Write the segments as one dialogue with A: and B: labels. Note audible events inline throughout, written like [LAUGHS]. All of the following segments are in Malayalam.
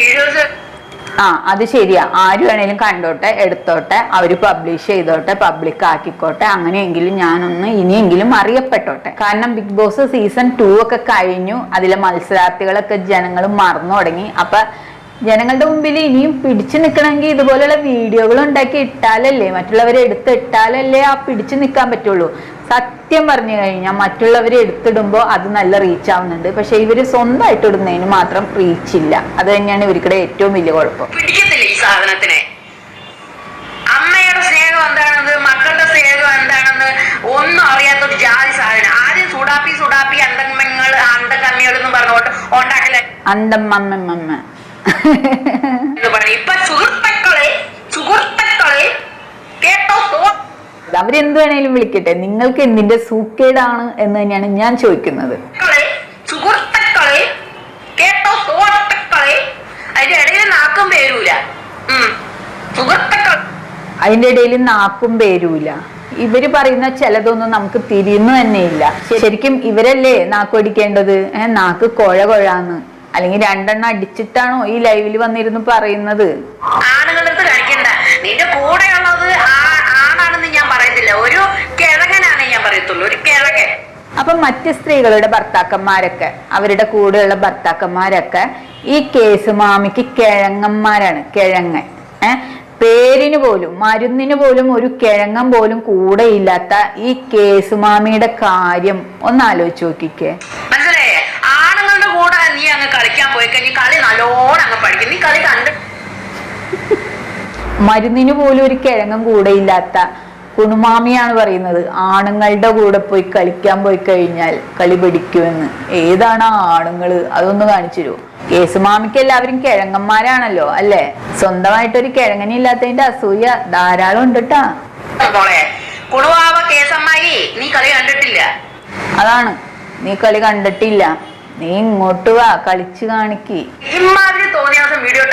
A: വീഡിയോസ്
B: ആ അത് ശരിയാ. ആര് വേണേലും കണ്ടോട്ടെ എടുത്തോട്ടെ അവർ പബ്ലിഷ് ചെയ്തോട്ടെ പബ്ലിക് ആക്കിക്കോട്ടെ അങ്ങനെയെങ്കിലും ഞാനൊന്ന് ഇനിയെങ്കിലും അറിയപ്പെട്ടോട്ടെ. കാരണം ബിഗ് ബോസ് സീസൺ ടു ഒക്കെ കഴിഞ്ഞു. അതിലെ മത്സരാർത്ഥികളൊക്കെ ജനങ്ങൾ മറന്നു തുടങ്ങി. അപ്പൊ ജനങ്ങളുടെ മുമ്പിൽ ഇനിയും പിടിച്ചു നിൽക്കണമെങ്കിൽ ഇതുപോലെയുള്ള വീഡിയോകൾ ഉണ്ടാക്കി ഇട്ടാലല്ലേ മറ്റുള്ളവരെ എടുത്ത് ഇട്ടാലല്ലേ ആ പിടിച്ചു നിൽക്കാൻ പറ്റുള്ളൂ. സത്യം പറഞ്ഞു കഴിഞ്ഞാൽ മറ്റുള്ളവരെ എടുത്തിടുമ്പോൾ അത് നല്ല റീച്ച് ആവുന്നുണ്ട്. പക്ഷെ ഇവർ സ്വന്തമായിട്ട് ഇടുന്നതിന് മാത്രം റീച്ച് ഇല്ല. അത് തന്നെയാണ് ഇവർക്കിടെ ഏറ്റവും വലിയ കുഴപ്പം.
A: പിടിക്കത്തില്ല ഈ സാധനത്തിനെ? അമ്മയുടെ സ്നേഹം എന്താണെന്ന് മക്കളുടെ സ്നേഹം എന്താണെന്ന് ഒന്നും അറിയാത്തൊരു ജാതി സാധനം. ആദ്യം സുഡാപ്പി സുഡാപ്പി അന്തങ്ങൾ മെങ്ങൾ എന്ന്
B: കമ്മികൾ
A: എന്ന് സുഹൃത്തുക്കളെ കേട്ടോ സോ- [LAUGHS]
B: അവരെന്ത് വേണേലും വിളിക്കട്ടെ. നിങ്ങൾക്ക് എന്തിന്റെ സൂക്കേടാണ് എന്ന് തന്നെയാണ് ഞാൻ ചോദിക്കുന്നത്.
A: അതിന്റെ ഇടയിൽ നാക്കും പേരൂല.
B: ഇവർ പറയുന്ന ചിലതൊന്നും നമുക്ക് തിരിയുന്നു തന്നെയില്ല. ശരിക്കും ഇവരല്ലേ നാക്കൊടിക്കേണ്ടത് ഏഹ് നാക്ക് കൊഴ കൊഴാന്ന്. അല്ലെങ്കിൽ രണ്ടെണ്ണം അടിച്ചിട്ടാണോ ഈ ലൈവിൽ വന്നിരുന്നു പറയുന്നത്?
A: ആണുങ്ങളുടെ അടുത്ത് നിന്റെ കൂടെയുള്ളത് ആണാണെന്ന് ഞാൻ പറയത്തില്ല. ഒരു കിഴങ്ങനാണ് ഞാൻ പറയത്തുള്ളൂ. ഒരു കിഴങ്ങൻ.
B: അപ്പൊ മറ്റ് സ്ത്രീകളുടെ ഭർത്താക്കന്മാരൊക്കെ അവരുടെ കൂടെയുള്ള ഭർത്താക്കന്മാരൊക്കെ ഈ കേസ് മാമിക്ക് കിഴങ്ങന്മാരാണ്. കിഴങ്ങൻ. ഏഹ് പേരിന് പോലും മരുന്നിന് പോലും ഒരു കിഴങ്ങൻ പോലും കൂടെ ഇല്ലാത്ത ഈ കേസ് മാമിയുടെ കാര്യം ഒന്ന് ആലോചിച്ച് നോക്കിക്കേ
A: മനസ്സിലായേ ആണുങ്ങളുടെ കൂടെ നീ അങ്ങ് കളിക്കാൻ പോയി കഴിഞ്ഞാൽ കളി നല്ലോണം അങ്ങ് പഠിക്കും. നീ കളി കണ്ട്.
B: മരുന്നിന് പോലും ഒരു കിഴങ്ങും കൂടെ ഇല്ലാത്ത കുണുമാമിയാണ് പറയുന്നത്. ആണുങ്ങളുടെ കൂടെ പോയി കളിക്കാൻ പോയി കഴിഞ്ഞാൽ കളി പിടിക്കുമെന്ന്. ഏതാണ് ആ ആണുങ്ങൾ? അതൊന്ന് കാണിച്ചു തരുമോ? കേസുമാമിക്ക് എല്ലാവരും കിഴങ്ങന്മാരാണല്ലോ അല്ലേ? സ്വന്തമായിട്ടൊരു കിഴങ്ങനില്ലാത്തതിന്റെ അസൂയ ധാരാളം ഉണ്ട്
A: കേട്ടാ കേസമ്മായി നീ കളി കണ്ടിട്ടില്ല?
B: അതാണ്. നീ കളി കണ്ടിട്ടില്ല. നീ ഇങ്ങോട്ട് വാ കളിച്ചു കാണിക്ക്.
A: ഇമാതിരി തോന്നിയാസം വീഡിയോ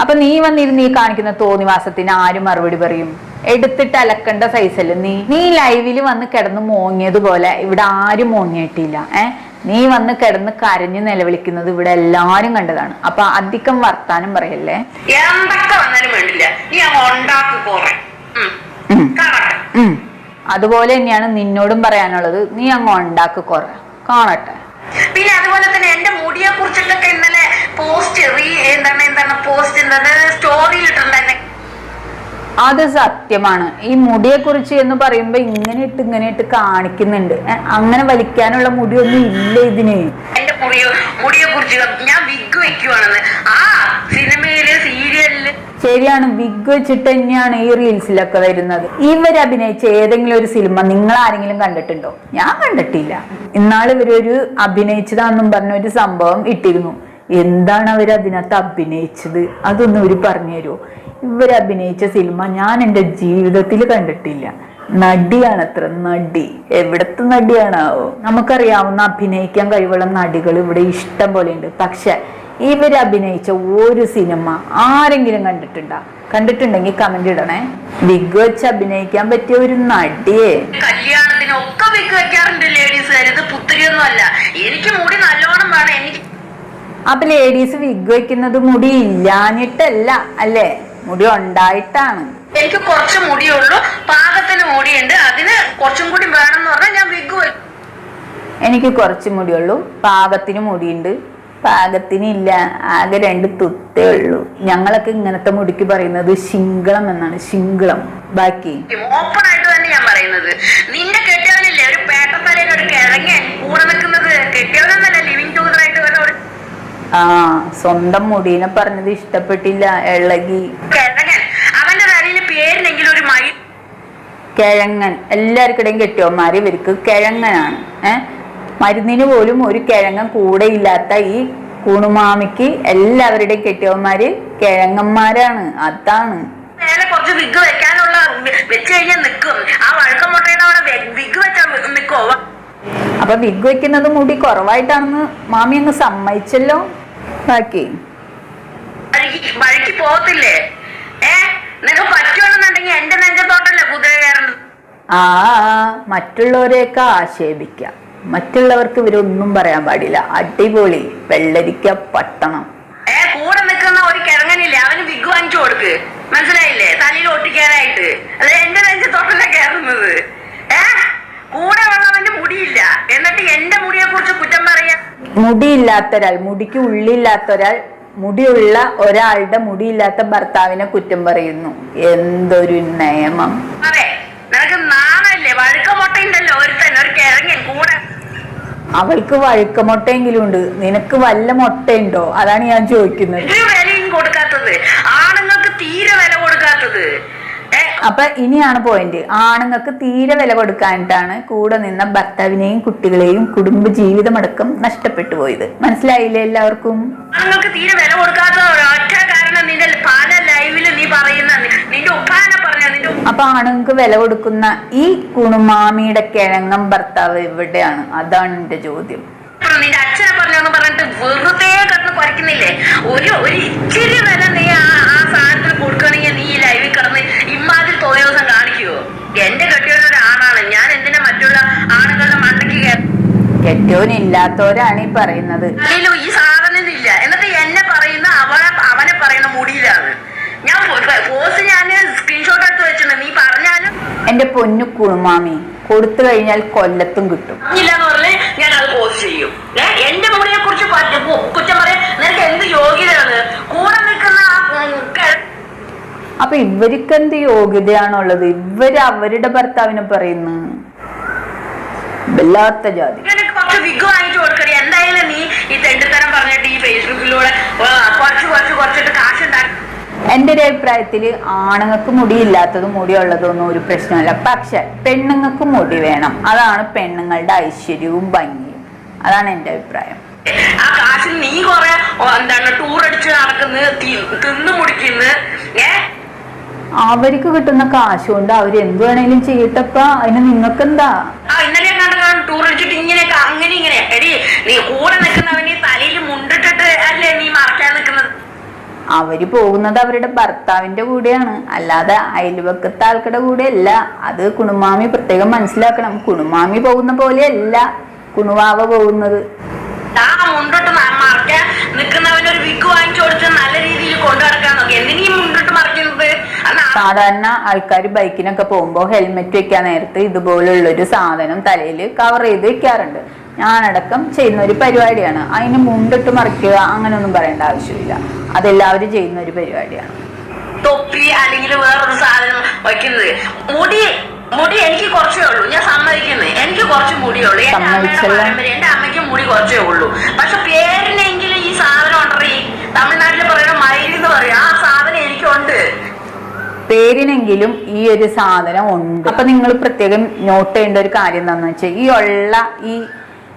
B: അപ്പൊ നീ വന്നിരുന്ന് നീ കാണിക്കുന്ന തോന്നിവാസത്തിന് ആരും മറുപടി പറയും? എടുത്തിട്ട് അലക്കണ്ട സൈസല്ല നീ? നീ ലൈവിൽ വന്ന് കിടന്ന് മോങ്ങിയതുപോലെ ഇവിടെ ആരും മോങ്ങിയിട്ടില്ല ഏ? നീ വന്ന് കിടന്ന് കരഞ്ഞു നിലവിളിക്കുന്നത് ഇവിടെ എല്ലാരും കണ്ടതാണ്. അപ്പൊ അധികം വർത്താനം പറയല്ലേ?
A: എന്തൊക്കെ വന്നാലും വേണ്ടില്ല. നീ ഉണ്ടാക്കി പോറെ
B: അതുപോലെ തന്നെയാണ് നിന്നോടും പറയാനുള്ളത്. നീ അങ്ങ് ഉണ്ടാക്കി കുറ. കാണട്ടെ.
A: പിന്നെ അതുപോലെ തന്നെ എന്റെ മുടിയെ കുറിച്ചിട്ടൊക്കെ ഇന്നലെ പോസ്റ്റ് റീ എന്താണ് എന്താണ് പോസ്റ്റ് എന്താണ് സ്റ്റോറിയിൽ ഇട്ടിട്ടുണ്ടായിരുന്നെ
B: അത് സത്യമാണ്. ഈ മുടിയെ കുറിച്ച് എന്ന് പറയുമ്പോ ഇങ്ങനെ ഇട്ട് ഇങ്ങനെ ഇട്ട് കാണിക്കുന്നുണ്ട്. അങ്ങനെ വലിക്കാനുള്ള മുടിയൊന്നും ഇല്ല ഇതിന്.
A: എന്റെ മുടിയെ കുറിച്ച് ഞാൻ വിഗ് വെക്കുവാണെന്ന്. ആ സീരിയലിൽ
B: ശരിയാണ് വിഗ് വെച്ചിട്ട് തന്നെയാണ് ഈ റീൽസിലൊക്കെ വരുന്നത്. ഇവർ അഭിനയിച്ച ഏതെങ്കിലും ഒരു സിനിമ നിങ്ങൾ ആരെങ്കിലും കണ്ടിട്ടുണ്ടോ? ഞാൻ കണ്ടിട്ടില്ല. ഇന്നാൾ ഇവരൊരു അഭിനയിച്ചതാണെന്നും പറഞ്ഞ ഒരു സംഭവം ഇട്ടിരുന്നു. എന്താണ് അവർ അതിനകത്ത് അഭിനയിച്ചത്? അതൊന്നും ഇവർ പറഞ്ഞു തരുമോ? ഇവർ അഭിനയിച്ച സിനിമ ഞാൻ എന്റെ ജീവിതത്തിൽ കണ്ടിട്ടില്ല. നടിയാണ് അത്ര നടി. എവിടത്തെ നടിയാണാവോ? നമുക്കറിയാവുന്ന അഭിനയിക്കാൻ കഴിവുള്ള നടികൾ ഇവിടെ ഇഷ്ടം പോലെ ഉണ്ട്. പക്ഷെ ഇവർ അഭിനയിച്ച ഒരു സിനിമ ആരെങ്കിലും കണ്ടിട്ടുണ്ടോ? കണ്ടിട്ടുണ്ടെങ്കിൽ കമന്റ് ഇടണേ. ബിഗ് വെച്ച് അഭിനയിക്കാൻ പറ്റിയ ഒരു നടിയെ.
A: കല്യാണത്തിനൊക്കെ വിഗ് വെക്കാറുണ്ട് ലേഡീസ് ഇത് പുത്തിരിയൊന്നും അല്ല എനിക്ക് മുടി നല്ലോണം വേണം. എനിക്ക്
B: അപ്പൊ ലേഡീസ് വിഗ് വെക്കുന്നത് മുടി ഇല്ലാഞ്ഞിട്ടല്ല അല്ലേ? മുടി ഉണ്ടായിട്ടാണ്.
A: എനിക്ക് കുറച്ച് മുടിയുള്ളൂ പാകത്തിന് മുടിയുണ്ട്. അതിന് കുറച്ചും കൂടി വേണം എന്ന് പറഞ്ഞാൽ ഞാൻ വിഗ് വെക്കും
B: എനിക്ക് കുറച്ച് മുടിയുള്ളൂ പാകത്തിന് മുടിയുണ്ട്. പാകത്തിന് ഇല്ല ആകെ രണ്ട് തുത്തേ ഉള്ളൂ. ഞങ്ങളൊക്കെ ഇങ്ങനത്തെ മുടിക്ക് പറയുന്നത് ശിങ്കളം എന്നാണ്. ശിങ്കളം ബാക്കി?
A: ഓപ്പൺ ആയിട്ട് തന്നെ ഞാൻ പറയുന്നത്. നിന്റെ കെട്ടിയവനല്ലേ? ഒരു പേട്ടത്തലയിൽ ഒരു കിഴങ്ങൻ കൂടെ നിൽക്കുന്നത്. കെട്ടിയവനെന്നല്ല ലിവിങ് ഒരു
B: ആ സ്വന്തം മുടീനെ പറഞ്ഞത് ഇഷ്ടപ്പെട്ടില്ല. ഇളകി.
A: കിഴങ്ങൻ. അവന്റെ തലയിലെ പേരിനെങ്കിലും ഒരു മയിൽ
B: കിഴങ്ങൻ. എല്ലാവർക്കിടയും കെട്ടിയോന്മാര് ഇവർക്ക് കിഴങ്ങനാണ്. ഏ? മരുന്നിന് പോലും ഒരു കിഴങ്ങൻ കൂടെ ഇല്ലാത്ത ഈ കൂണുമാമിക്ക് എല്ലാവരുടെയും കെട്ടിയവന്മാര് കിഴങ്ങന്മാരാണ്. അതാണ്.
A: നേരെ കുറച്ച് വിഗ് വെക്കാനുള്ള വെച്ച് കഴിഞ്ഞാൽ നിൽക്കും ആ വഴുക്കം മുട്ടയുടെ അവിടെ വിഗ് വെച്ചാൽ നിൽക്കോ
B: അപ്പൊ വിഗ് വെക്കുന്നത് മുടി കുറവായിട്ടാണെന്ന് മാമി അങ്ങ് സമ്മതിച്ചല്ലോ? ബാക്കി.
A: വഴിക്ക് പോകത്തില്ലേ? ഏ നിനക്ക് പറ്റുവാണെന്നുണ്ടെങ്കിൽ എന്റെ നെഞ്ചത്തോട്ടല്ലേ കുതിര കയറുന്നത്
B: ആ. മറ്റുള്ളവരെയൊക്കെ ആക്ഷേപിക്കാം. മറ്റുള്ളവർക്ക് ഇവരൊന്നും പറയാൻ പാടില്ല. അടിപൊളി. വെള്ളരിക്ക പട്ടണം.
A: ഏ കൂടെ നിൽക്കുന്ന ഒരു കിഴങ്ങനില്ലേ? അവന് വിഗ് വാങ്ങിച്ചു കൊടുക്ക്. മനസ്സിലായില്ലേ? തലയിൽ ഒട്ടിക്കാനായിട്ട്. അത് എന്റെ നെഞ്ച് തൊട്ടല്ല കയറുന്നത്. ഏ കൂടെ ഉള്ളവന്റെ മുടിയില്ല. എന്നിട്ട് എന്റെ മുടിയെ കുറിച്ച് കുറ്റം പറയാ
B: മുടിയില്ലാത്ത ഒരാൾ മുടിക്ക് ഉള്ളില്ലാത്ത ഒരാൾ മുടിയുള്ള ഒരാളുടെ മുടിയില്ലാത്ത ഭർത്താവിനെ കുറ്റം പറയുന്നു. എന്തൊരു നിയമം.
A: അതെ. നിനക്ക് നാണല്ലേ? വഴുക്ക മുട്ടയുണ്ടല്ലോ ഒരുത്തൻ ഒരു കിഴങ്ങൻ കൂടെ.
B: അവൾക്ക് വഴുക്കമുട്ടയെങ്കിലും ഉണ്ട്. നിനക്ക് വല്ല മുട്ടയുണ്ടോ? അതാണ് ഞാൻ ചോദിക്കുന്നത്.
A: ഒരു വിലയും കൊടുക്കാത്തത്. ആണുങ്ങൾക്ക് തീരെ വില കൊടുക്കാത്തത്.
B: അപ്പൊ ഇനിയാണ് പോയിന്റ് ആണുങ്ങൾക്ക് തീരെ വില കൊടുക്കാനിട്ടാണ് കൂടെ നിന്ന ഭർത്താവിനെയും കുട്ടികളെയും കുടുംബ ജീവിതമടക്കം നഷ്ടപ്പെട്ടു പോയത്. മനസ്സിലായില്ലേ എല്ലാവർക്കും?
A: ആണുങ്ങൾക്ക് തീരെ വില കൊടുക്കാത്ത ഒറ്റ കാരണം നിന്റെ പല ലൈവിൽ നീ പറയുന്ന നിന്റെ ഉപ്പാനെ
B: അപ്പൊ ആണുങ്ങൾക്ക് വില കൊടുക്കുന്ന ഈ കുണുമാമിയുടെ കിഴങ്ങം ഭർത്താവ് എവിടെയാണ്? അതാണ് എന്റെ ചോദ്യം.
A: നിന്റെ അച്ഛനെ പറഞ്ഞിട്ട് വെറുതെ കിടന്ന് കുറയ്ക്കുന്നില്ലേ ഒരു ഒരു ഇച്ചിരി വില നീ ആ ആ സാധനത്തിന് കൊടുക്കണമെങ്കിൽ നീ ഈ ലൈവിൽ കിടന്ന് ഇമ്മാതിരി തോന്നിയ ദിവസം കാണിക്കുവോ? എന്റെ കെട്ടിയൊരു ആണാണ് ഞാൻ എന്തിനാ മറ്റുള്ള ആണുങ്ങളുടെ മണ്ടയ്ക്ക്
B: ഈ പറയുന്നത്.
A: ഈ സാധനം ഇല്ല എന്നിട്ട് എന്നെ പറയുന്ന അവനെ അവനെ പറയുന്ന മുടിയിലാണ് ഞാൻ പോസ്റ്റ് ഞാൻ സ്ക്രീൻഷോട്ട് എടുത്ത് വെച്ചിട്ടുണ്ട് നീ പറഞ്ഞാലും
B: എന്റെ പൊന്നു കുളുമാമി കൊടുത്തു കഴിഞ്ഞാൽ കൊല്ലത്തും കിട്ടും.
A: ഞാൻ അത് പോസ്റ്റ് ചെയ്യും. എന്റെ കുറിച്ച് കുറ്റം പറയാൻ നിനക്ക് എന്ത് യോഗ്യതയാണ്? കൂടെ നിൽക്കുന്ന
B: അപ്പൊ ഇവർക്ക് എന്ത് യോഗ്യതയാണുള്ളത്? ഇവർ അവരുടെ ഭർത്താവിനെ പറയുന്നു. വല്ലാത്ത ജാതി.
A: വിഗ് വാങ്ങിച്ചു എന്തായാലും നീ ഈ തെണ്ടിത്തരം പറഞ്ഞിട്ട് ഈ ഫേസ്ബുക്കിലൂടെ കുറച്ച് കുറച്ച് കുറച്ചിട്ട് കാശുണ്ടാക്കി
B: എന്റെ ഒരു അഭിപ്രായത്തിൽ ആണുങ്ങൾക്ക് മുടിയില്ലാത്തതും മുടിയുള്ളതും ഒന്നും ഒരു പ്രശ്നമല്ല. പക്ഷെ പെണ്ണുങ്ങൾക്ക് മുടി വേണം. അതാണ് പെണ്ണുങ്ങളുടെ ഐശ്വര്യവും ഭംഗിയും. അതാണ് എന്റെ അഭിപ്രായം.
A: ആ കാശിൽ നീ കൊറേ എന്താണ് ടൂർ അടിച്ച് നടക്കുന്നത് തിന്നു
B: അവർക്ക് കിട്ടുന്ന കാശ് കൊണ്ട് അവർ എന്ത് വേണേലും ചെയ്യട്ടപ്പ. അതിന് നിങ്ങൾക്ക് എന്താ
A: ഇന്നലെ ടൂർ അടിച്ചിട്ട് ഇങ്ങനെയൊക്കെ അങ്ങനെ ഇങ്ങനെ. എടി നീ കൂടെ നിൽക്കുന്നവന് തലയിൽ മുണ്ടിട്ടിട്ട് അല്ലേ നീ മറക്കാൻ
B: അവർ പോകുന്നത് അവരുടെ ഭർത്താവിന്റെ കൂടെയാണ്. അല്ലാതെ അയൽവക്കത്തെ ആൾക്കാരുടെ കൂടെ അല്ല അത് കുണുമാമി പ്രത്യേകം മനസ്സിലാക്കണം. കുണുമാമി പോകുന്ന പോലെ അല്ല കുണുവാവ പോകുന്നത്.
A: ആ മുണ്ടിട്ട് ന- മറക്കാൻ നിൽക്കുന്നവന് ഒരു വിഗ് വാങ്ങിച്ചു കൊടുത്ത് നല്ല രീതിയിൽ നോക്കി. എന്തിനീ മുണ്ടിട്ട് മറിക്കുന്നത്
B: സാധാരണ ആൾക്കാർ ബൈക്കിനൊക്കെ പോകുമ്പോൾ ഹെൽമെറ്റ് വെക്കാൻ നേരത്ത് ഇതുപോലുള്ളൊരു സാധനം തലയിൽ കവർ ചെയ്ത് വെക്കാറുണ്ട്. ഞാനടക്കം ചെയ്യുന്ന ഒരു പരിപാടിയാണ്. അതിന് മുണ്ടിട്ട് മറിക്കുക അങ്ങനെയൊന്നും പറയേണ്ട ആവശ്യമില്ല. അതെല്ലാവരും ചെയ്യുന്ന ഒരു പരിപാടിയാണ്.
A: തൊപ്പി അല്ലെങ്കിൽ വേറൊരു സാധനം വയ്ക്കുന്നത്. മുടി മുടി എനിക്ക് കുറച്ചേ ഉള്ളൂ. ഞാൻ സമ്മതിക്കുന്നത് എനിക്ക് കുറച്ച് മുടിയുള്ളൂ എന്റെ അമ്മയുടെ. പാരമ്പര്യം. എന്റെ അമ്മയ്ക്ക് മുടി കുറച്ചേ ഉള്ളൂ. പക്ഷെ പേരിനെങ്കിലും ഈ സാധനം ഉണ്ടറി തമിഴ്നാട്ടിൽ പറയുന്ന മയിൽ എന്ന് പറയും. ആ സാധനം എനിക്കുണ്ട്.
B: പേരിനെങ്കിലും ഈ ഒരു സാധനം ഉണ്ട്. അപ്പൊ നിങ്ങൾ പ്രത്യേകം നോട്ട് ചെയ്യേണ്ട ഒരു കാര്യം എന്താണെന്ന് വെച്ചാൽ ഈ ഉള്ള ഈ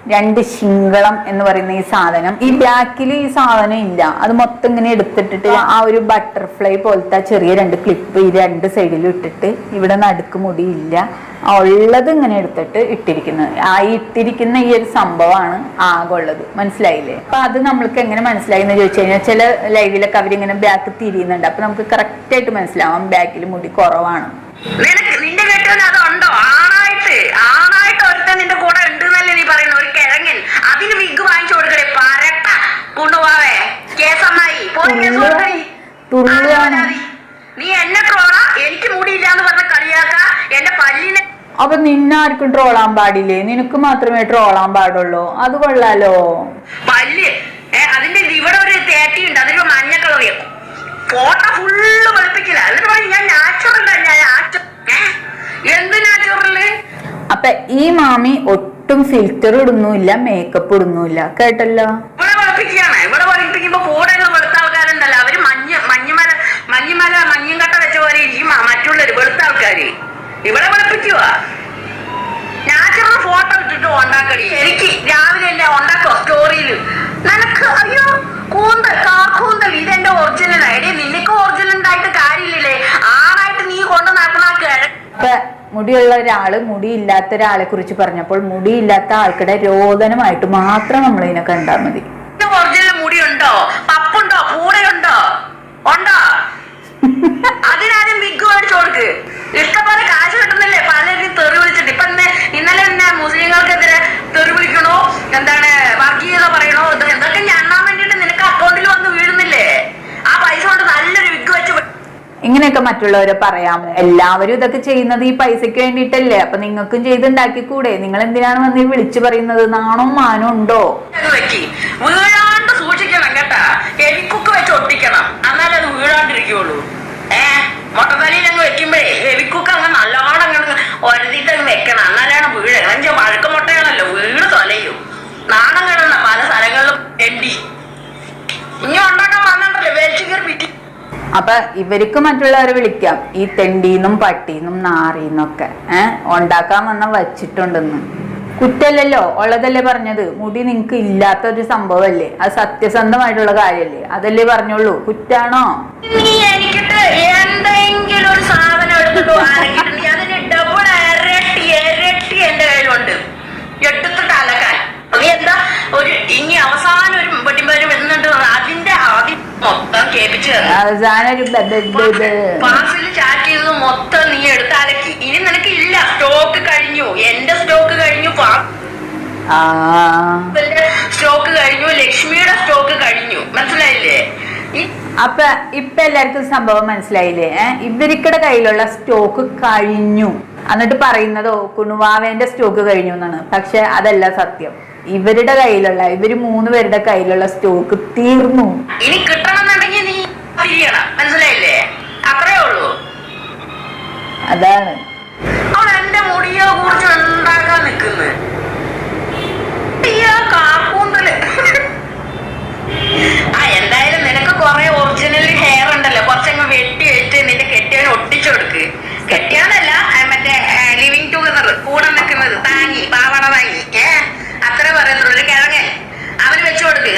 B: രണ്ട് ശിങ്കളം എന്ന് പറയുന്ന ഈ സാധനം. ഈ ബാക്കിൽ ഈ സാധനം ഇല്ല. അത് മൊത്തം ഇങ്ങനെ എടുത്തിട്ടിട്ട് ആ ഒരു ബട്ടർഫ്ലൈ പോലത്തെ ചെറിയ രണ്ട് ക്ലിപ്പ് ഈ രണ്ട് സൈഡിലും ഇട്ടിട്ട് ഇവിടെ നടുക്ക് മുടിയില്ല. ഉള്ളത് ഇങ്ങനെ എടുത്തിട്ട് ഇട്ടിരിക്കുന്നത് ആ ഇട്ടിരിക്കുന്ന ഈ ഒരു സംഭവമാണ് ആകെ ഉള്ളത്. മനസ്സിലായില്ലേ? അപ്പൊ അത് നമ്മൾക്ക് എങ്ങനെ മനസ്സിലായി എന്ന് ചോദിച്ചു കഴിഞ്ഞാൽ ചില ലൈവിലൊക്കെ അവരിങ്ങനെ ബാക്ക് തിരിയുന്നുണ്ട്. അപ്പൊ നമുക്ക് കറക്റ്റ് ആയിട്ട് മനസ്സിലാവാം ബാക്കിൽ മുടി കുറവാണ്.
A: നിന്റെ കെട്ടിയവന് അതുണ്ടോ ആണായിട്ട് ആണായിട്ട് ഒരുത്തൻ നിന്റെ കൂടെ ഉണ്ട് എന്നല്ലേ നീ പറയുന്ന ഒരു കിഴങ്ങൻ അതിന് വിഗ് വാങ്ങിച്ചു കൊടുക്കണേ പരട്ട കൊണ്ടുപോവേ കേസമ്മായി പോയി കേസ്
B: തുള്ളുക-
A: കൊടുക്കടി.
B: തുള്ളുകയാണ്.
A: ആരാ മതി? നീ എന്നെ ട്രോളാ? എനിക്ക് മുടിയില്ലാന്ന് പറഞ്ഞ കളിയാക്ക? എന്റെ പല്ലിനെ
B: അപ്പൊ നിന്നാർക്കും ട്രോളാൻ പാടില്ലേ? നിനക്ക് മാത്രമേ ട്രോളാൻ പാടുള്ളൂ. അത് കൊള്ളാലോ.
A: പല്ല്. അതിന്റെ ഇവിടെ ഒരു തേറ്റിയുണ്ട് അതിന്റെ മഞ്ഞ കളർ ഫോട്ടോ ഫുള്ള് വെളുപ്പിക്കില്ല എന്നിട്ട് പറയും ഞാൻ നാച്ചുറൽ ഞാൻ എന്ത് നാച്ചുറൽ
B: അപ്പൊ ഈ മാമി ഒട്ടും ഫിൽറ്റർ ഇടുന്നുമില്ല മേക്കപ്പ് ഇടുന്നുമില്ല. കേട്ടല്ലോ
A: ഇവിടെ വെളുപ്പിക്കുകയാണ് ഇവിടെ വെളുപ്പിക്കുമ്പോ കൂടെ ഉള്ള വെളുത്ത ആൾക്കാരുണ്ടല്ലോ അവർ മഞ്ഞ് മഞ്ഞുമല മഞ്ഞുമല മഞ്ഞും കട്ട വെച്ച പോലെ ഇരിക്കും ആ മറ്റുള്ളവര് വെളുത്ത ആൾക്കാര്. ഇവിടെ വെളുപ്പിക്കുക നാച്ചുറൽ ഫോട്ടോ ഇട്ടിട്ട് ഉണ്ടാക്കടി. എനിക്ക് രാവിലെ എന്നെ ഉണ്ടാക്കോ സ്റ്റോറിയിൽ നിനക്ക് അയ്യോ കൂന്തൽ കാക്കൂന്തൽ ഇതെന്റെ ഒറിജിനൽ ഐഡിയ നിനക്ക് ഒറിജിനൽ ഉണ്ടായിട്ട് കാര്യമില്ലല്ലേ ആണായിട്ട് നീ കൊണ്ട് നടക്കുന്ന
B: കിഴക്ക് മുടിയുള്ള ഒരാൾ മുടിയില്ലാത്ത ഒരാളെ കുറിച്ച് പറഞ്ഞപ്പോൾ മുടിയില്ലാത്ത ആൾക്കുടെ രോദനമായിട്ട് മാത്രം നമ്മൾ ഇതിനെ കണ്ടാൽ മതി
A: ഒറിജിനൽ മുടിയുണ്ടോ? പപ്പുണ്ടോ ഇന്നലെ എന്നെ മുസ്ലിങ്ങൾക്കെതിരെ തെറി വിളിക്കണോ എന്താണ് വർഗീയത പറയണോ? എന്തൊക്കെ ഞണ്ണാൻ വേണ്ടിട്ട് നിനക്ക് അക്കൗണ്ടിൽ വന്ന് വീഴുന്നില്ലേ? ആ പൈസ കൊണ്ട് നല്ലൊരു വിഗ് വെച്ച്
B: ഇങ്ങനെയൊക്കെ മറ്റുള്ളവരെ പറയാം. എല്ലാവരും ഇതൊക്കെ ചെയ്യുന്നത് ഈ പൈസയ്ക്ക് വേണ്ടിട്ടല്ലേ അപ്പൊ നിങ്ങൾക്കും ചെയ്തുണ്ടാക്കി കൂടെ നിങ്ങൾ എന്തിനാണ് വന്ന് വിളിച്ചു പറയുന്നത്? നാണോ മാനോ ഉണ്ടോ?
A: വീഴാണ്ട് സൂക്ഷിക്കണം കേട്ടാ. എനിക്കൊക്കെ വെച്ച് ഒട്ടിക്കണം. അന്നാലും അത് വീഴാണ്ടിരിക്കുള്ളൂ. ഏഹ് മുട്ടത്തലയിൽ അങ്ങ് വെക്കുമ്പോഴേ എലിക്കുക്ക് അങ്ങ് നല്ലോണം അങ്ങ് ഒരതിട്ട് അങ്ങ് വെക്കണം. എന്നാലാണ് വീട്. എന്നുവെച്ചാൽ വഴുക്ക മുട്ടയാണല്ലോ. വീട് തൊലയും. നാണം കിടന്ന പല സ്ഥലങ്ങളിലും എണ്ടി. ഇനി ഉണ്ടാക്കാൻ വന്നിട്ടല്ലേ? വേലിച്ചു കയറി പിറ്റി
B: അപ്പൊ ഇവർക്ക് മറ്റുള്ളവരെ വിളിക്കാം. ഈ തെണ്ടീന്നും പട്ടീന്നും നാറീന്നൊക്കെ. ഏഹ് ഉണ്ടാക്കാൻ വന്ന വച്ചിട്ടുണ്ടെന്ന്. കുറ്റല്ലല്ലോ. ഉള്ളതല്ലേ പറഞ്ഞത്. മുടി നിങ്ങൾക്ക് ഇല്ലാത്ത ഒരു സംഭവമല്ലേ അത് സത്യസന്ധമായിട്ടുള്ള കാര്യല്ലേ? അതല്ലേ പറഞ്ഞോളൂ കുറ്റാണോ?
A: എന്തെങ്കിലും ഒരു സാധനം എടുത്തിട്ട് ആരെങ്കിലും അതിന് ഡബിൾ ഇരട്ടി ഇരട്ടി എന്റെ കയ്യിലുണ്ട്. എടുത്തിട്ട് അലക്കാൻ നീ എന്താ? ഒരു ഇനി അവസാനം ഒരു വെട്ടിമ്പര് എന്നിട്ട് അതിന്റെ ആദ്യം മൊത്തം കേൾപ്പിച്ചു പാസിൽ ചാറ്റ് ചെയ്തത് മൊത്തം നീ എടുത്ത് അലക്കി. ഇനി നിനക്ക് ഇല്ല സ്റ്റോക്ക് കഴിഞ്ഞു. എന്റെ സ്റ്റോക്ക് കഴിഞ്ഞു സ്റ്റോക്ക് കഴിഞ്ഞു. ലക്ഷ്മിയുടെ സ്റ്റോക്ക് കഴിഞ്ഞു. മനസ്സിലായില്ലേ?
B: അപ്പൊ ഇപ്പൊ എല്ലാവർക്കും സംഭവം മനസ്സിലായില്ലേ? ഇവരിക്കടെ കയ്യിലുള്ള സ്റ്റോക്ക് കഴിഞ്ഞു. എന്നിട്ട് പറയുന്നതോ കുണുവാവേന്റെ സ്റ്റോക്ക് കഴിഞ്ഞു എന്നാണ്. പക്ഷെ അതല്ല സത്യം. ഇവരുടെ കയ്യിലുള്ള ഇവർ മൂന്ന് പേരുടെ കയ്യിലുള്ള സ്റ്റോക്ക് തീർന്നു.
A: ഇനി കിട്ടണമെന്നുണ്ടെങ്കിൽ നീ മനസ്സിലായില്ലേ? അത്രേ ഉള്ളൂ.
B: അതാണ്.
A: അവൻ എന്റെ മുടിയോ കുറിച്ച് ഉണ്ടാക്കാൻ നിൽക്കുന്നത് നിനക്ക് കുറെ ഒറിജിനൽ ഹെയർ ഉണ്ടല്ലോ. കുറച്ചങ്ങ് വെട്ടി വെച്ച് നിന്റെ കെട്ടിയാൻ ഒട്ടിച്ചു കൊടുക്ക്. കെട്ടിയാനല്ല ആ, മറ്റേ ലിവിങ് ടുഗദർ കൂടെ നിൽക്കുന്നത് താങ്ങി പാവണ താങ്ങി ഏ അത്ര പറയുന്നുള്ളൂ. ഒരു കിഴങ്ങൻ അവന് വെച്ചു കൊടുക്ക്.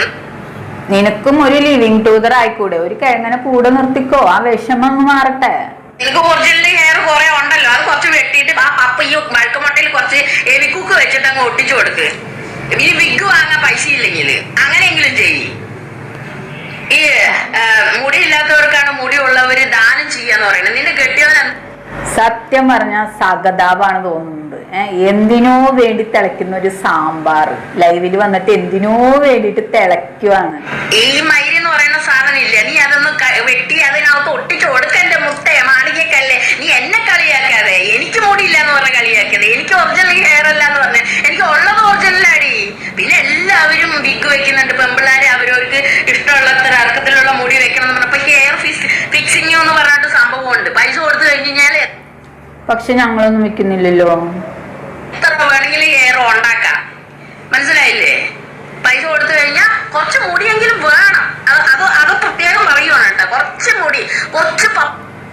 B: നിനക്കും ഒരു ലിവിങ് ടൂതർ ആയിക്കൂടെ. ഒരു കിഴങ്ങനെ കൂടെ നിർത്തിക്കോ. ആ വിഷമം അങ്ങ് മാറട്ടെ.
A: നിനക്ക് ഒറിജിനൽ ഹെയർ കുറെ ഉണ്ടല്ലോ. അത് കുറച്ച് വെട്ടിയിട്ട് ആ പപ്പ ഈ മഴക്കുമുട്ടയിൽ കുറച്ച് എലിക്കുക്ക് വെച്ചിട്ട് അങ്ങ് ഒട്ടിച്ചു കൊടുക്ക്. ഇനി വിഗ് വാങ്ങാൻ പൈസ ഇല്ലെങ്കിൽ അങ്ങനെയെങ്കിലും ചെയ്യ്. ഈ മുടിയില്ലാത്തവർക്കാണ് മുടി ഉള്ളവര് ദാനം ചെയ്യാന്ന് പറയുന്നത്. നിന്റെ കെട്ടിയവൻ
B: സത്യം പറഞ്ഞ സഹതാപാണ് തോന്നുന്നത്. എന്തിനോ വേണ്ടി തിളയ്ക്കുന്ന ഒരു സാമ്പാർ ലൈവിൽ വന്നിട്ട് എന്തിനോ വേണ്ടിട്ട് തിളയ്ക്കുവാണ്.
A: ഈ മൈര് എന്ന് പറയുന്ന സാധനം ഇല്ല? നീ അതൊന്ന് വെട്ടി അതിനകത്ത് ഒട്ടിച്ചു കൊടുക്കന്റെ മുട്ടയെ മാണിക്കല്ലേ നീ എന്നെ കളിയാക്കാതെ എനിക്ക് മുടിയില്ല എന്ന് പറഞ്ഞ കളിയാക്കിയത്. എനിക്ക് ഒറിജിനൽ ഹെയർ അല്ല എന്ന് പറഞ്ഞ എനിക്ക് ഉള്ളത് ഒറിജിനൽ പിന്നെ എല്ലാവരും വിക്ക് വെക്കുന്നുണ്ട്. പെമ്പിള്ളാരെ അവരവർക്ക് ഇഷ്ടമുള്ള അത്ര അർക്കത്തിലുള്ള മുടി വെക്കണം എന്ന് പറഞ്ഞപ്പോ ഹെയർ ഫിക്സിങ് എന്ന് പറഞ്ഞിട്ട് സംഭവമുണ്ട്. പൈസ കൊടുത്തു കഴിഞ്ഞു കഴിഞ്ഞാൽ
B: പക്ഷെ ഞങ്ങളൊന്നും വെക്കുന്നില്ലല്ലോ.
A: എത്ര വേണമെങ്കിലും ഹെയർ ഉണ്ടാക്കാം മനസ്സിലായില്ലേ? പൈസ കൊടുത്തു കഴിഞ്ഞാൽ കുറച്ച് മുടിയെങ്കിലും വേണം. അത് അത് പ്രത്യേകം പറയുവാണ് കേട്ടോ. കുറച്ച് മുടി കുറച്ച്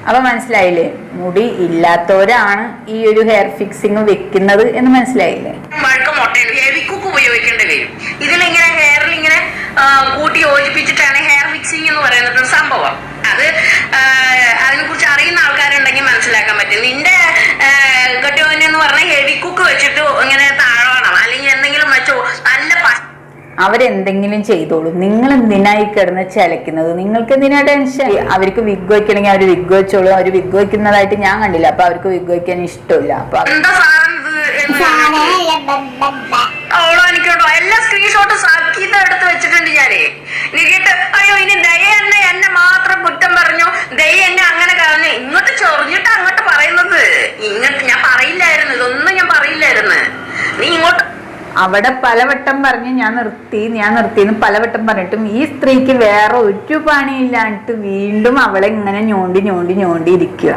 B: അപ്പൊ മനസ്സിലായില്ലേ? മുടി ഇല്ലാത്തവരാണ് ഈ ഒരു ഹെയർ ഫിക്സിങ് വെക്കുന്നത് എന്ന് മനസ്സിലായില്ലേ?
A: മുട്ടയുണ്ട് ഉപയോഗിക്കേണ്ടി വരും. ഇതിലിങ്ങനെ ഹെയറിൽ ഇങ്ങനെ കൂട്ടി യോജിപ്പിച്ചിട്ടാണ് ഹെയർ ഫിക്സിങ് എന്ന് പറയുന്നത് ഒരു സംഭവം. അത് അതിനെ കുറിച്ച് അറിയുന്ന ആൾക്കാരുണ്ടെങ്കിൽ മനസ്സിലാക്കാൻ പറ്റും. നിന്റെ കെട്ടിയോനെ എന്ന് പറഞ്ഞാൽ ഹെവി കുക്ക് വെച്ചിട്ട് ഇങ്ങനെ താഴണം. അല്ലെങ്കിൽ എന്തെങ്കിലും വെച്ചോ. നല്ല
B: അവരെന്തെങ്കിലും ചെയ്തോളൂ. നിങ്ങൾ എന്തിനായി കിടന്ന് ചലയ്ക്കുന്നത്? നിങ്ങൾക്ക് എന്തിനാ ടെൻഷൻ? അവർക്ക് വിഗ് വയ്ക്കണമെങ്കിൽ അവർ വിഗ് വെച്ചോളൂ. അവർ വിഗ് വയ്ക്കുന്നതായിട്ട് ഞാൻ കണ്ടില്ല. അപ്പൊ അവർക്ക് വിഗ് വയ്ക്കാൻ ഇഷ്ടമില്ല. അപ്പൊ
A: എല്ലാ സ്ക്രീൻഷോട്ടും സഖീത എടുത്ത് വെച്ചിട്ടുണ്ട് ഞാൻ. നികിട്ട് അയ്യോ ഇനി ദയ എന്നെ എന്നെ മാത്രം കുറ്റം പറഞ്ഞു. ദയ എന്നെ അങ്ങനെ കളഞ്ഞു. ഇങ്ങോട്ട് ചൊറിഞ്ഞിട്ട് അങ്ങോട്ട് പറയുന്നത്. ഇങ്ങോട്ട് ഞാൻ പറയില്ലായിരുന്നു. ഇതൊന്നും ഞാൻ പറയില്ലായിരുന്നു. നീ ഇങ്ങോട്ട്
B: അവിടെ പലവട്ടം പറഞ്ഞ് ഞാൻ നിർത്തി ഞാൻ നിർത്തി എന്ന് പലവട്ടം പറഞ്ഞിട്ടും ഈ സ്ത്രീക്ക് വേറെ ഒരു പണിയില്ലാണ്ട് വീണ്ടും അവളെ ഇങ്ങനെ ഞോണ്ടി ഞോണ്ടി ഞോണ്ടി ഇരിക്കുക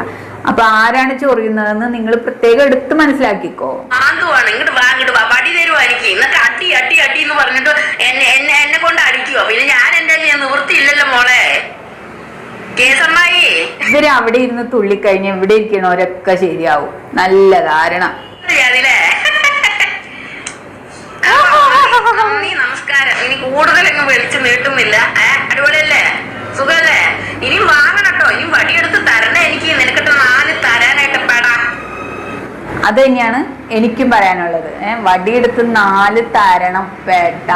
B: അപ്പൊ ആരാണ് ചൊറിയുന്നതെന്ന് നിങ്ങൾ പ്രത്യേകം എടുത്ത് മനസ്സിലാക്കിക്കോ.
A: ആന്തുവാണ് ഇങ്ങോട്ട് വാ ഇങ്ങോട്ട് വാ വടി തരുവാ എനിക്ക് എന്നിട്ട് അടി അടി അടി എന്ന് പറഞ്ഞിട്ട് എന്നെ എന്നെ എന്നെ കൊണ്ട് അടിക്കുവോ. പിന്നെ ഞാൻ എന്താ ചെയ്യാൻ നിവൃത്തിയില്ലല്ലോ മോളെ. കേസമ്മായി
B: ഇവർ അവിടെ ഇരുന്ന് തുള്ളിക്കഴിഞ്ഞ് ഇവിടെ ഇരിക്കണവരൊക്കെ ശരിയാവും. നല്ല ധാരണ.
A: അതിലേ നന്ദി നമസ്കാരം. ഇനി കൂടുതലൊന്നും വിളിച്ചു നീട്ടുന്നില്ല. അടിപൊളിയല്ലേ? സുഖല്ലേ ഇനി വാങ്ങണം. ഇനി വടിയെടുത്ത് തരണേ എനിക്ക്. നിനക്കിട്ട് നാല് തരാനായിട്ട് പെടാ.
B: അത് തന്നെയാണ് എനിക്കും പറയാനുള്ളത്. ഏഹ് വടിയെടുത്ത് നാല് തരണം വേട്ട